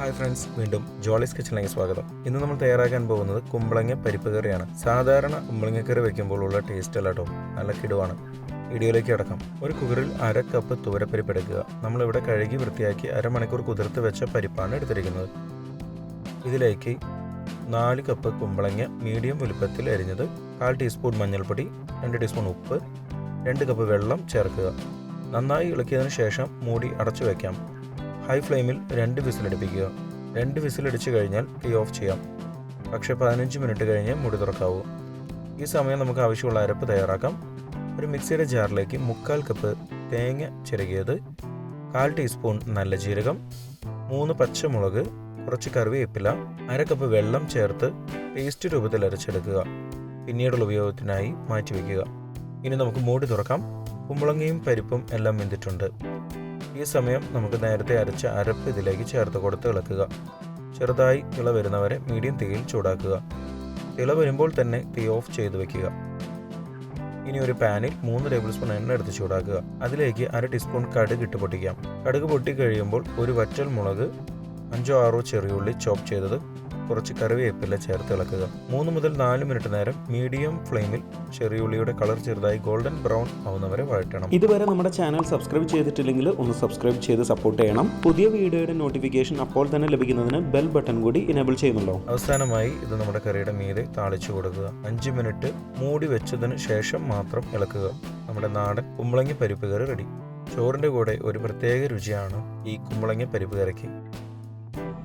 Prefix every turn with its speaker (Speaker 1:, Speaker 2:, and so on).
Speaker 1: Hi friends വീണ്ടും ജോളിസ് കിച്ചണിലേക്ക് സ്വാഗതം. ഇന്ന് നമ്മൾ തയ്യാറാക്കാൻ പോകുന്നത് കുമ്പളങ്ങ പരിപ്പ് കറിയാണ്. സാധാരണ കുമ്പളങ്ങക്കറി വെക്കുമ്പോൾ ഉള്ള ടേസ്റ്റ് അല്ല കേട്ടോ നല്ല കിടുവാണ്. വീഡിയോയിലേക്ക് അടക്കാം ഒരു കുക്കറിൽ അര കപ്പ് തുവരപ്പരിപ്പ് എടുക്കുക. നമ്മളിവിടെ കഴുകി വൃത്തിയാക്കി അരമണിക്കൂർ കുതിർത്ത് വെച്ച പരിപ്പാണ് എടുത്തിരിക്കുന്നത്. ഇതിലേക്ക് നാല് കപ്പ് കുമ്പളങ്ങ മീഡിയം വലുപ്പത്തിൽ അരിഞ്ഞത് കാൽ ടീസ്പൂൺ മഞ്ഞൾപ്പൊടി രണ്ട് ടീസ്പൂൺ ഉപ്പ് രണ്ട് കപ്പ് വെള്ളം ചേർക്കുക. നന്നായി ഇളക്കിയതിനു ശേഷം മൂടി അടച്ചു വയ്ക്കാം ഹൈ ഫ്ലെയിമിൽ രണ്ട് വിസിലടിപ്പിക്കുക രണ്ട് വിസിലടിച്ചു കഴിഞ്ഞാൽ തീ ഓഫ് ചെയ്യാം. പക്ഷേ പതിനഞ്ച് മിനിറ്റ് കഴിഞ്ഞ് മുടി തുറക്കാവൂ. ഈ സമയം നമുക്ക് ആവശ്യമുള്ള അരപ്പ് തയ്യാറാക്കാം. ഒരു മിക്സിയുടെ ജാറിലേക്ക് മുക്കാൽ കപ്പ് തേങ്ങ ചിരകിയത് കാൽ ടീസ്പൂൺ നല്ല ജീരകം മൂന്ന് പച്ചമുളക് കുറച്ച് കറിവേപ്പില അര കപ്പ് വെള്ളം ചേർത്ത് പേസ്റ്റ് രൂപത്തിൽ അരച്ചെടുക്കുക. പിന്നീടുള്ള ഉപയോഗത്തിനായി മാറ്റിവെക്കുക. ഇനി നമുക്ക് മൂടി തുറക്കാം. കുമ്പളങ്ങയും പരിപ്പും എല്ലാം വെന്തിട്ടുണ്ട്. ഈ സമയം നമുക്ക് നേരത്തെ അരച്ച അരപ്പ് ഇതിലേക്ക് ചേർത്ത് കൊടുത്ത് ഇളക്കുക. ചെറുതായി തിള വരുന്നവരെ മീഡിയം തീയിൽ ചൂടാക്കുക. തിള വരുമ്പോൾ തന്നെ തീ ഓഫ് ചെയ്ത് വെക്കുക. ഇനി ഒരു പാനിൽ മൂന്ന് ടേബിൾ സ്പൂൺ എണ്ണ എടുത്ത് ചൂടാക്കുക. അതിലേക്ക് അര ടീസ്പൂൺ കടുക് ഇട്ട് പൊട്ടിക്കാം. കടുക് പൊട്ടി കഴിയുമ്പോൾ ഒരു വറ്റൽ മുളക് അഞ്ചോ ആറോ ചെറിയുള്ളി ചോപ്പ് ചെയ്തത് കുറച്ച് കറിവേപ്പില ചേർത്ത് ഇളക്കുക. മൂന്ന് മുതൽ നാല് മിനിറ്റ് നേരം മീഡിയം ഫ്ലെയിമിൽ ചെറിയുള്ളിയുടെ കളർ ചെറുതായി ഗോൾഡൻ ബ്രൗൺ ആവുന്നവരെ വഴറ്റണം.
Speaker 2: ഇതുവരെ നമ്മുടെ ചാനൽ സബ്സ്ക്രൈബ് ചെയ്തിട്ടില്ലെങ്കിൽ ഒന്ന് സബ്സ്ക്രൈബ് ചെയ്ത് സപ്പോർട്ട് ചെയ്യണം. പുതിയ വീഡിയോയുടെ നോട്ടിഫിക്കേഷൻ അപ്പോൾ തന്നെ ലഭിക്കുന്നതിന് ബെൽ ബട്ടൺ കൂടി ഇനേബിൾ ചെയ്യുന്നുണ്ടോ?
Speaker 1: അവസാനമായി ഇത് നമ്മുടെ കറിയുടെ മീതെ താളിച്ചു കൊടുക്കുക. അഞ്ച് മിനിറ്റ് മൂടി വെച്ചതിന് ശേഷം മാത്രം ഇളക്കുക. നമ്മുടെ നാടൻ കുമ്പളങ്ങി പരിപ്പ് കറി റെഡി ചോറിന്റെ കൂടെ ഒരു പ്രത്യേക രുചിയാണ് ഈ കുമ്പളങ്ങി പരിപ്പ് കറിക്ക്.